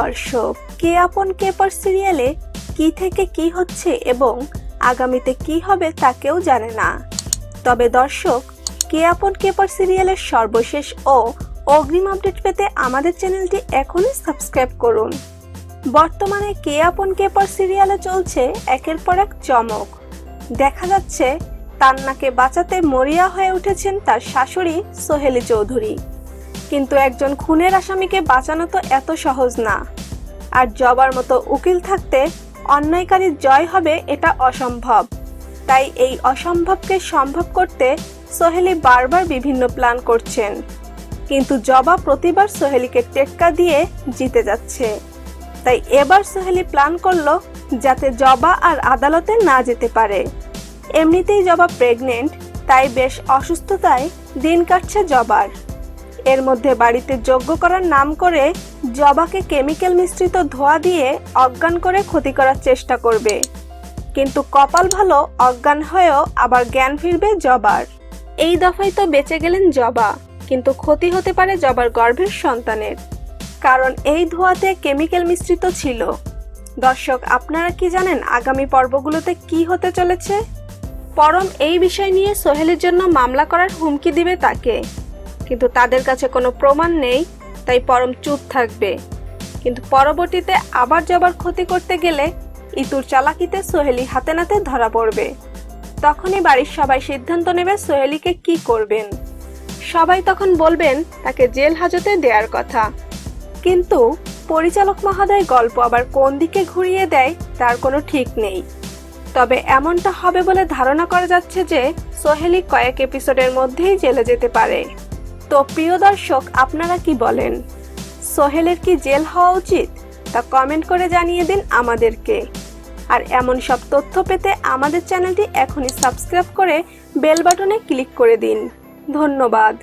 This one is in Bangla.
দর্শক, কে আপন কে পর সিরিয়ালে কি থেকে কি হচ্ছে এবং আগামীতে কি হবে তা কেউ জানে না। তবে দর্শক, কে আপন কে পর সিরিয়ালের সর্বশেষ ও অগ্রিম আপডেট পেতে আমাদের চ্যানেলটি এখনই সাবস্ক্রাইব করুন। বর্তমানে কে আপন কে পর সিরিয়ালে চলছে একের পর এক চমক। দেখা যাচ্ছে, তান্নাকে বাঁচাতে মরিয়া হয়ে উঠেছেন তার শাশুড়ি সোহেলি চৌধুরী। কিন্তু একজন খুনের আসামিকে বাঁচানো তো এত সহজ না। আর জবার মতো উকিল থাকতে অন্যায়কারীর জয় হবে এটা অসম্ভব। তাই এই অসম্ভবকে সম্ভব করতে সোহেলি বারবার বিভিন্ন প্ল্যান করছেন। কিন্তু জবা প্রতিবার সোহেলিকে টেক্কা দিয়ে জিতে যাচ্ছে। তাই এবার সোহেলি প্ল্যান করল যাতে জবা আর আদালতে না যেতে পারে। এমনিতেই জবা প্রেগনেন্ট, তাই বেশ অসুস্থতায় দিন কাটছে জবার। এর মধ্যে বাড়িতে যোগ্য করার নাম করে জবাকে কেমিক্যাল মিশ্রিত ধোয়া দিয়ে অজ্ঞান করে ক্ষতি করার চেষ্টা করবে। কিন্তু কপাল ভালো, অজ্ঞান হয়েও আবার জ্ঞান ফিরবে জবার। এই দফায় তো বেঁচে গেলেন জবা, কিন্তু ক্ষতি হতে পারে জবার গর্ভের সন্তানের। কারণ এই ধোঁয়াতে কেমিক্যাল মিশ্রিত ছিল। দর্শক, আপনারা কি জানেন আগামী পর্বগুলোতে কি হতে চলেছে? পরম এই বিষয় নিয়ে সোহেলের জন্য মামলা করার হুমকি দিবে তাকে। কিন্তু তাদের কাছে কোনো প্রমাণ নেই, তাই পরম চুপ থাকবে। কিন্তু পরবর্তীতে আবার যাবার ক্ষতি করতে গেলে ইতুর চালাকিতে সোহেলি হাতে নাতে ধরা পড়বে। তখনই বাড়ির সবাই সিদ্ধান্ত নেবে সোহেলিকে কি করবেন। সবাই তখন বলবেন, তাকে জেল হাজতে দেওয়ার কথা। কিন্তু পরিচালক মহোদয় গল্প আবার কোন দিকে ঘুরিয়ে দেয়, তার কোনো ঠিক নেই। তবে এমনটা হবে বলে ধারণা করা যাচ্ছে যে সোহেলি কয়েক এপিসোডের মধ্যেই জেলে যেতে পারে। তো প্রিয় দর্শক, আপনারা কি বলেন? সোহেলের কি জেল হওয়া উচিত? তা কমেন্ট করে জানিয়ে দিন আমাদেরকে। আর এমন সব তথ্য পেতে আমাদের চ্যানেলটি এখনই সাবস্ক্রাইব করে বেল বাটনে ক্লিক করে দিন। ধন্যবাদ।